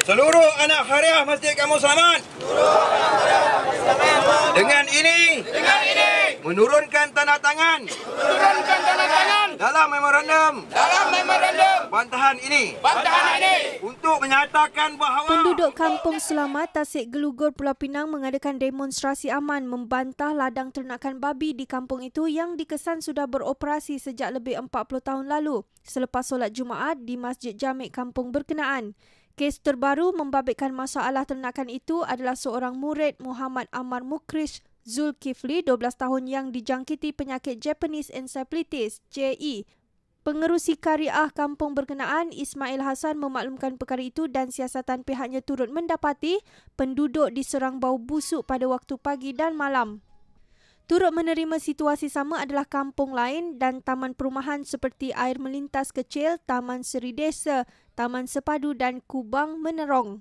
Seluruh anak hariah mesti kamu selamat. Dengan ini, Dengan ini, menurunkan tanda tangan. Turunkan tanda tangan. Dalam memorandum. Dalam memorandum. Bantahan ini. Bantahan ini. Untuk menyatakan bahawa Penduduk Kampung Selamat Tasik Gelugur Pulau Pinang mengadakan demonstrasi aman membantah ladang ternakan babi di kampung itu yang dikesan sudah beroperasi sejak lebih 40 tahun lalu selepas solat Jumaat di Masjid Jamik kampung berkenaan. Kes terbaru membabitkan masalah ternakan itu adalah seorang murid Muhammad Amar Mukrish Zulkifli 12 tahun yang dijangkiti penyakit Japanese Encephalitis JE Pengerusi Kariah kampung berkenaan Ismail Hassan memaklumkan perkara itu dan siasatan pihaknya turut mendapati penduduk diserang bau busuk pada waktu pagi dan malam. Turut menerima situasi sama adalah kampung lain dan taman perumahan seperti Air Melintas Kecil, Taman Seri Desa, Taman Sepadu dan Kubang Menerong.